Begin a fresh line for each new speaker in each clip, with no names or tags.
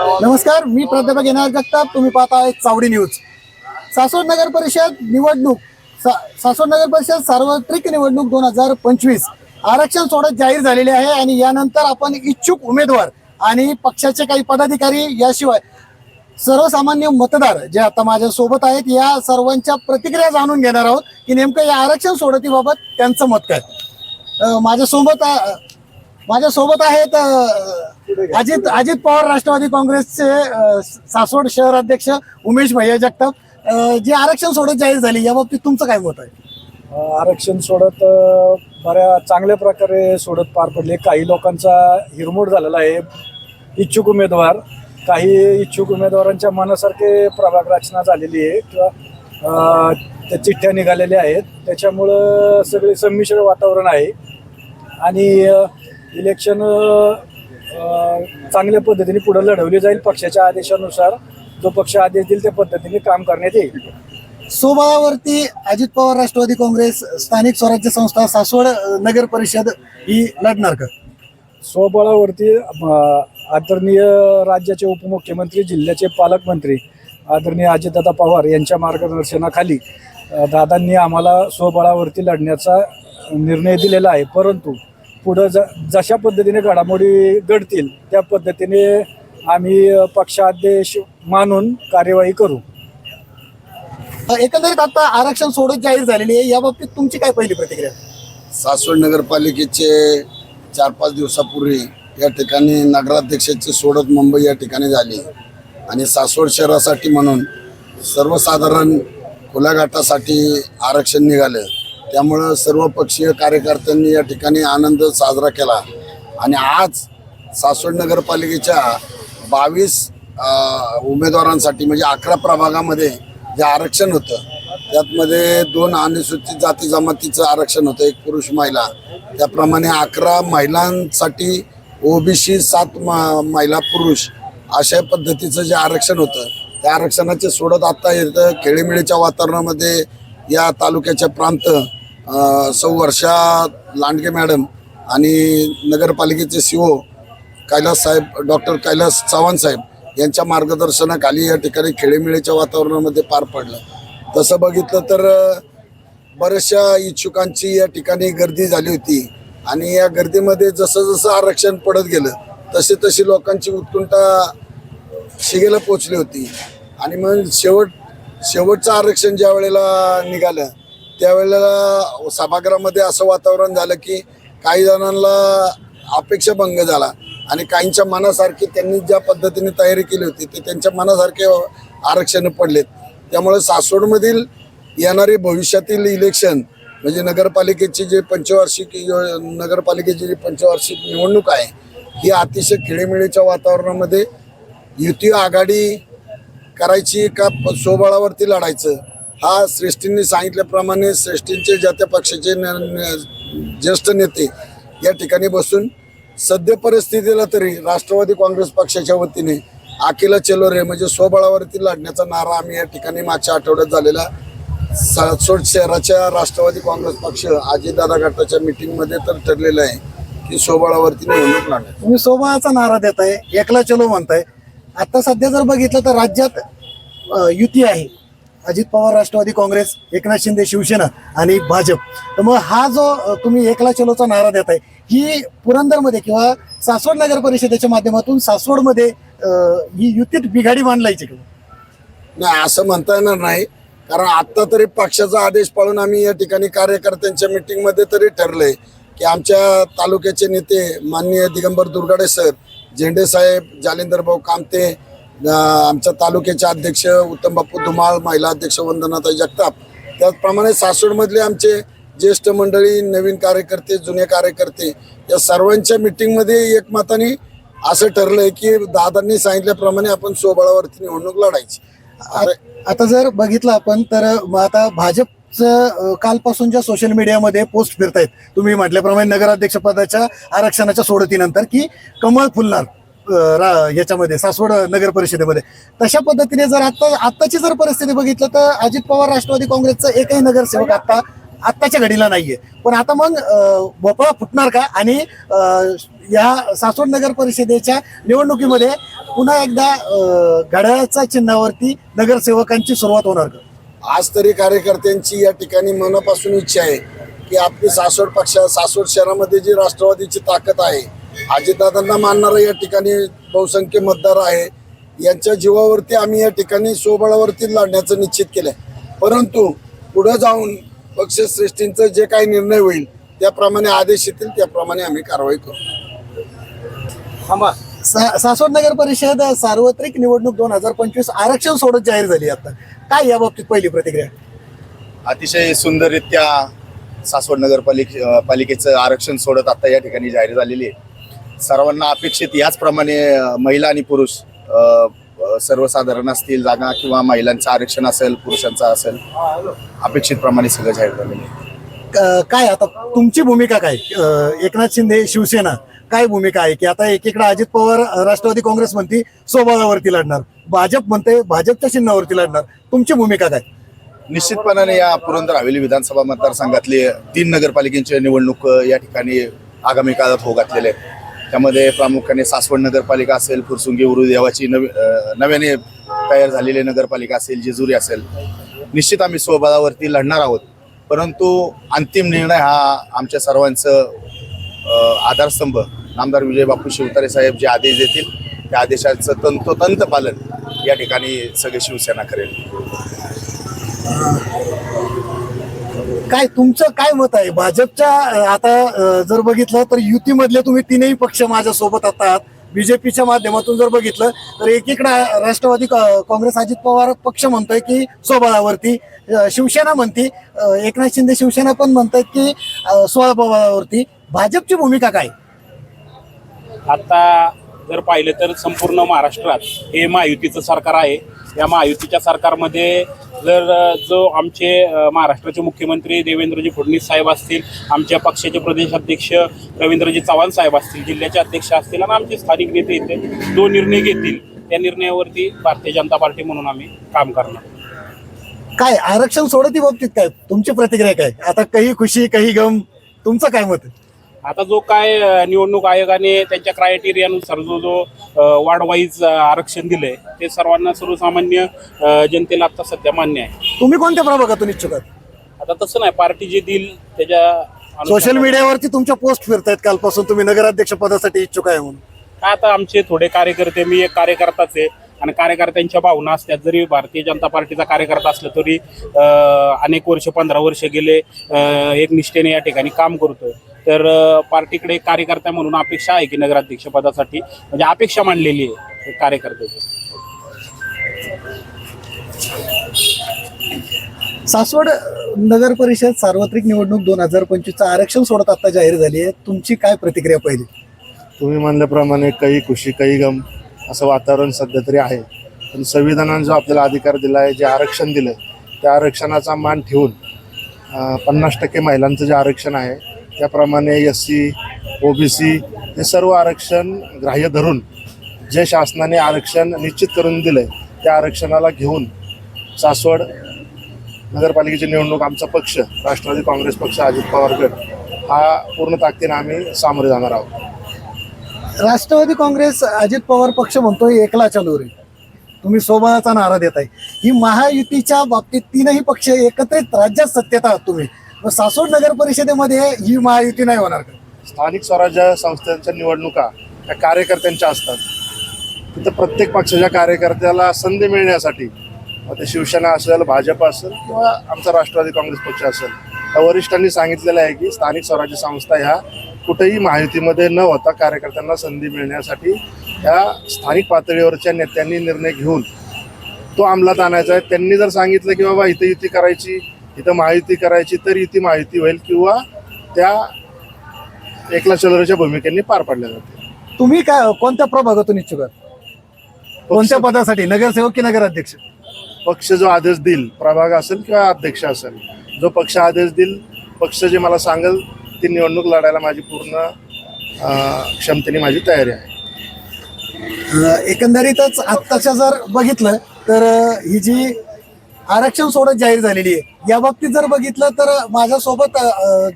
नमस्कार मी प्राध्यापक येणार जगताप. तुम्ही पाहताय चावडी न्यूज. सासवड नगर परिषद निवडणूक सा- सासवड नगर परिषद सार्वत्रिक निवडणूक दोन हजार पंचवीस आरक्षण सोडत जाहीर झालेले आहे आणि यानंतर आपण इच्छुक उमेदवार आणि पक्षाचे काही पदाधिकारी याशिवाय सर्वसामान्य मतदार जे आता माझ्या सोबत आहेत या सर्वांच्या प्रतिक्रिया जाणून घेणार आहोत की नेमकं या आरक्षण सोडतीबाबत त्यांचं मत काय? माझ्या माझ्यासोबत माझ्यासोबत आहेत अजित अजित पवार राष्ट्रवादी काँग्रेसचे सासवड शहर अध्यक्ष उमेश भैया जगताप. जे आरक्षण सोडत जाहीर झाली या बाबतीत तुमचं काय मत आहे?
आरक्षण सोडत बऱ्या चांगल्या प्रकारे सोडत पार पडले. काही लोकांचा हिरमोड झालेला आहे. इच्छुक उमेदवार काही इच्छुक उमेदवारांच्या मनासारखे प्रभाग रचना झालेली आहे किंवा त्या चिठ्ठ्या निघालेल्या आहेत. त्याच्यामुळं सगळे संमिश्र वातावरण आहे. आणि इलेक्शन चांगल्या पद्धतीने पुढे लढवली जाईल पक्षाच्या आदेशानुसार. जो पक्ष आदेश देईल त्या पद्धतीने काम करण्यात येईल.
सोबळावरती अजित पवार राष्ट्रवादी काँग्रेस स्थानिक स्वराज्य संस्था सासवड नगर परिषद ही लढणार का?
स्वबळावरती आदरणीय राज्याचे उपमुख्यमंत्री जिल्ह्याचे पालकमंत्री आदरणीय अजितदादा पवार यांच्या मार्गदर्शनाखाली दादांनी आम्हाला स्वबळावरती लढण्याचा निर्णय दिलेला आहे. परंतु पुढं ज जशा पद्धतीने घडामोडी घडतील त्या पद्धतीने आम्ही पक्षादेश मानून कार्यवाही करू.
एकंदरीत आता आरक्षण सोडत जाहीर झालेली आहे या बाबतीत तुमची काय पहिली प्रतिक्रिया?
सासवड नगरपालिकेचे चार पाच दिवसापूर्वी या ठिकाणी नगराध्यक्षाची सोडत मुंबई या ठिकाणी झाली. आणि सासवड शहरासाठी म्हणून सर्वसाधारण खुल्या आरक्षण निघालं. त्यामुळं सर्व पक्षीय कार्यकर्त्यांनी या ठिकाणी आनंद साजरा केला. आणि आज सासवड नगरपालिकेच्या बावीस उमेदवारांसाठी म्हणजे अकरा प्रभागामध्ये जे आरक्षण होतं त्यातमध्ये दोन अनुसूचित जाती जमातीचं आरक्षण होतं एक पुरुष महिला. त्याप्रमाणे अकरा महिलांसाठी ओबीसी सात महिला पुरुष अशा पद्धतीचं जे आरक्षण होतं त्या आरक्षणाचे सोडत आत्ता येतं खेळीमेळीच्या वातावरणामध्ये या तालुक्याच्या प्रांत सौ वर्षा लांडगे मॅडम आणि नगरपालिकेचे C O Kailas saheb doctor Kailas Chavan saheb यांच्या मार्गदर्शनाखाली या ठिकाणी खेळीमेळीच्या वातावरणामध्ये पार पडलं. तसं बघितलं तर बऱ्याचशा इच्छुकांची या ठिकाणी गर्दी झाली होती आणि या गर्दीमध्ये जसं जसं आरक्षण पडत गेलं तसे तशी लोकांची उत्कंठा शिगेला पोचली होती. आणि मग शेवट शेवटचं आरक्षण ज्या वेळेला निघालं त्यावेळेला सभागृहामध्ये असं वातावरण झालं की काही जणांना अपेक्षाभंग झाला आणि काहींच्या मनासारखी त्यांनी ज्या पद्धतीने तयारी केली होती ते त्यांच्या मनासारखे आरक्षण पडलेत. त्यामुळे सासवडमधील येणारे भविष्यातील इलेक्शन म्हणजे नगरपालिकेची जे पंचवार्षिक यो- नगरपालिकेची जी पंचवार्षिक निवडणूक आहे ही अतिशय खेळीमेळीच्या वातावरणामध्ये युती आघाडी करायची का प- स्वबळावरती लढायचं? हा श्रेष्ठींनी सांगितल्याप्रमाणे श्रेष्ठींचे ज्या त्या पक्षाचे ज्येष्ठ नेते या ठिकाणी बसून सद्य परिस्थितीला तरी राष्ट्रवादी काँग्रेस पक्षाच्या वतीने अकेला चेलोरे म्हणजे स्वबळावरती लढण्याचा नारा आम्ही या ठिकाणी मागच्या आठवड्यात झालेला सासवड शहराच्या राष्ट्रवादी काँग्रेस पक्ष अजितदादा गटाच्या मिटिंगमध्ये तर ठरलेलं आहे की स्वबळावरती निवडणूक लढणार
तुम्ही स्वबळाचा नारा देताय एकला चलो म्हणताय. आता सध्या जर बघितलं तर राज्यात युती आहे. अजित पवार राष्ट्रवादी काँग्रेस एकनाथ शिंदे शिवसेना आणि भाजप. तर मग हा जो तुम्ही एकला चलोचा नारा देत आहे ही पुरंदरमध्ये किंवा सासवड नगर परिषदेच्या माध्यमातून सासवडमध्ये ही युतीत बिघाडी मांडलायची
नाही असं म्हणता येणार नाही. कारण आत्ता तरी पक्षाचा आदेश पाळून आम्ही या ठिकाणी कार्यकर्त्यांच्या मिटिंगमध्ये तरी ठरलंय की आमच्या तालुक्याचे नेते माननीय दिगंबर दुर्गाडे सर झेंडे साहेब जालिंदर भाऊ कामते आमच्या तालुक्याचे अध्यक्ष उत्तम बापू धुमाळ महिला अध्यक्ष वंदनाताई जगताप. त्याचप्रमाणे सासूडमधले आमचे ज्येष्ठ मंडळी नवीन कार्यकर्ते जुने कार्यकर्ते या सर्वांच्या मिटिंगमध्ये एकमताने असं ठरलंय की दादांनी सांगितल्याप्रमाणे आपण स्वबळावरती निवडणूक लढायची. अरे,
आता जर बघितलं आपण तर मग आता भाजपचं कालपासून ज्या सोशल मीडियामध्ये पोस्ट फिरतायत तुम्ही म्हटल्याप्रमाणे नगराध्यक्षपदाच्या आरक्षणाच्या सोडतीनंतर की कमळ फुलणार. याच्यामध्ये सासवड नगर परिषदेमध्ये. तशा पद्धतीने जर आता आत्ताची जर परिस्थिती बघितलं तर अजित पवार राष्ट्रवादी काँग्रेसचा एकही नगरसेवक आता आत्ताच्या घडीला नाहीये. पण आता मग भोपळा फुटणार का? आणि या सासवड नगर परिषदेच्या निवडणुकीमध्ये पुन्हा एकदा घड्याळाच्या चिन्हावरती नगरसेवकांची सुरुवात होणार का?
आज तरी कार्यकर्त्यांची या ठिकाणी मनापासून इच्छा आहे की आपली सासवड पक्षा सासवड शहरामध्ये जी राष्ट्रवादीची ताकद आहे अजितदादांना मानणारा या ठिकाणी बहुसंख्य मतदार आहे. यांच्या जीवावरती आम्ही या ठिकाणी स्वबळावरती लढण्याचं निश्चित केलंय. परंतु पुढे जाऊन पक्षश्रेष्ठींचं जे काही निर्णय होईल त्याप्रमाणे आदेश येतील त्याप्रमाणे आम्ही कारवाई करू.
थांबा. सा- सासवड नगर परिषद सार्वत्रिक निवडणूक दोन हजार पंचवीस आरक्षण सोडत जाहीर झाली आता. काय या बाबतीत पहिली प्रतिक्रिया?
अतिशय सुंदररित्या सासवड नगरपालिक पालिकेचं आरक्षण सोडत आता या ठिकाणी जाहीर झालेली आहे. सर्वांना अपेक्षित याचप्रमाणे महिला आणि पुरुष सर्वसाधारण असतील जागा किंवा महिलांचं आरक्षण असेल पुरुषांचं असेल अपेक्षित प्रमाणे सगळं जाहीर झालेलं आहे.
काय आता तुमची भूमिका काय? एकनाथ शिंदे शिवसेना काय भूमिका आहे? की आता एकीकडे अजित पवार राष्ट्रवादी काँग्रेस म्हणते स्वबळावरती लढणार. भाजप म्हणते भाजपच्या चिन्हावरती लढणार. तुमची भूमिका काय?
निश्चितपणाने या पुरंदर हवेली विधानसभा मतदारसंघातले तीन नगरपालिकेचे निवडणूक या ठिकाणी आगामी काळात हो घातलेले त्यामध्ये प्रामुख्याने सासवड नगरपालिका असेल फुरसुंगी उरुदेवाची नवी नव्याने तयार झालेली नगरपालिका असेल जेजुरी असेल निश्चित आम्ही स्वबळावरती लढणार आहोत. परंतु अंतिम निर्णय हा आमच्या सर्वांचं आधारस्तंभ. नामदार विजय बापू शिवतारे साहेब जे आदेश देतील त्या आदेशाचं तंतोतंत पालन या ठिकाणी सगळे शिवसेना करेल.
काय तुमचं काय मत आहे? भाजपच्या आता जर बघितलं तर युतीमधले तुम्ही तीनही पक्ष माझ्या सोबत आहात बीजेपीच्या माध्यमातून जर बघितलं तर एकीकडे राष्ट्रवादी काँग्रेस अजित पवार पक्ष म्हणतोय की स्वबळावरती शिवसेना म्हणते एकनाथ शिंदे शिवसेना पण म्हणतात की स्वबळावरती. भाजपची भूमिका काय?
आता जर पाहिलं तर संपूर्ण महाराष्ट्रात हे महायुतीचं सरकार आहे. या महायुतीच्या सरकारमध्ये जर जो आमचे महाराष्ट्राचे मुख्यमंत्री देवेंद्रजी फडणवीस साहेब असतील आमच्या पक्षाचे प्रदेशाध्यक्ष रवींद्रजी चव्हाण साहेब असतील जिल्ह्याचे अध्यक्ष असतील आणि आमचे स्थानिक नेते इथे जो निर्णय घेतील त्या निर्णयावरती भारतीय जनता पार्टी म्हणून आम्ही काम करणार.
काय आरक्षण सोडती बाबतीत काय? तुमची प्रतिक्रिया काय? आता काही खुशी काही गम तुमचं काय मत आहे?
आता जो काय निवडणूक आयोगाने त्यांच्या क्रायटेरियानुसार जो जो वार्ड वाईज आरक्षण दिलंय ते सर्वांना सर्वसामान्य जनतेला आता सध्या मान्य आहे.
तुम्ही कोणत्या प्रभागातून इच्छुक आहात?
आता तसं नाही पार्टी जे देईल त्याच्या
सोशल मीडियावरती तुमच्या पोस्ट फिरतायत कालपासून तुम्ही नगराध्यक्ष पदासाठी इच्छुक आहे म्हणून.
काय आता आमचे थोडे कार्यकर्ते मी एक कार्यकर्ताच आहे आणि कार्यकर्त्यांच्या भावना असतात जरी भारतीय जनता पार्टीचा कार्यकर्ता असला तरी अनेक वर्ष पंधरा वर्ष गेले एक निष्ठेने या ठिकाणी काम करतोय. तर पार्टीकडे कार्यकर्ता म्हणून अपेक्षा आहे की नगराध्यक्ष पदासाठी. म्हणजे अपेक्षा मांडलेली आहे कार्यकर्त्याची.
सासवड नगर परिषद सार्वत्रिक निवडणूक दोन हजार पंचवीसचं आरक्षण सोडत आता जाहीर झाली आहे. तुमची काय प्रतिक्रिया पहिली?
तुम्ही म्हणल्याप्रमाणे काही खुशी काही गम असं वातावरण सध्या तरी आहे. पण संविधानाने जो आपल्याला अधिकार दिला आहे जे आरक्षण दिलं त्या आरक्षणाचा मान ठेवून पन्नास टक्के महिलांचं जे आरक्षण आहे त्याप्रमाणे S C O B C हे सर्व आरक्षण ग्राह्य धरून जे शासनाने आरक्षण निश्चित करून दिलं आहे त्या आरक्षणाला घेऊन सासवड नगरपालिकेची निवडणूक आमचा पक्ष राष्ट्रवादी काँग्रेस पक्ष अजित पवार गट हा पूर्ण ताकदीने आम्ही सामोरे जाणार आहोत.
राष्ट्रवादी काँग्रेस अजित पवार पक्ष म्हणतोय एकला चालू रे. तुम्ही सोबळाचा नारा देताय. ही महायुतीच्या बाबतीत तीनही पक्ष एकत्रित राज्यात सत्तेत आहात तुम्ही. मग सासवड नगर परिषदेमध्ये ही महायुती नाही होणार का?
स्थानिक स्वराज्य संस्थांच्या निवडणुका त्या कार्यकर्त्यांच्या असतात. तिथं प्रत्येक पक्षाच्या कार्यकर्त्याला संधी मिळण्यासाठी ते शिवसेना असेल भाजप असेल किंवा आमचा राष्ट्रवादी काँग्रेस पक्ष असेल त्या वरिष्ठांनी सांगितलेलं आहे की स्थानिक स्वराज्य संस्था ह्या कुठेही माहितीमध्ये न होता कार्यकर्त्यांना संधी मिळण्यासाठी या स्थानिक पातळीवरच्या नेत्यांनी निर्णय घेऊन तो अंमलात आणायचा आहे. त्यांनी जर सांगितलं की बाबा इथे युती करायची इथं महायुती करायची तर युती महायुती होईल किंवा त्या एकला चलरेच्या भूमिकेने पार पाडल्या जाते
तुम्ही काय कोणत्या प्रभागातून इच्छुक आहात? कोणत्या पदासाठी? नगरसेवक की नगराध्यक्ष?
पक्ष जो आदेश देईल प्रभाग असेल किंवा अध्यक्ष असेल जो पक्ष आदेश देईल पक्ष जे मला सांगेल ती निवडणूक लढायला माझी पूर्ण क्षमतेने माझी तयारी आहे.
एकंदरीतच आत्ताच्या जर बघितलं तर ही जी आरक्षण सोडत जाहीर झालेली आहे. या बाबतीत जर बघितलं तर माझ्यासोबत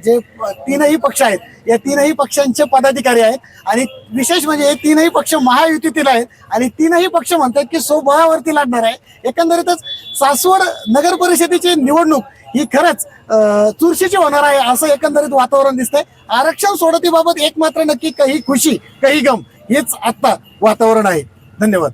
जे तीनही पक्ष आहेत या तीनही पक्षांचे पदाधिकारी आहेत आणि विशेष म्हणजे हे तीनही पक्ष महायुतीतील आहेत आणि तीनही पक्ष म्हणतात की स्वबळावरती लढणार आहे. एकंदरीतच सासवड नगर परिषदेची निवडणूक ही खरंच चुरशीची होणार आहे असं एकंदरीत वातावरण दिसतंय. आरक्षण सोडतीबाबत एक मात्र नक्की काही खुशी काही गम हेच आत्ता वातावरण आहे. धन्यवाद.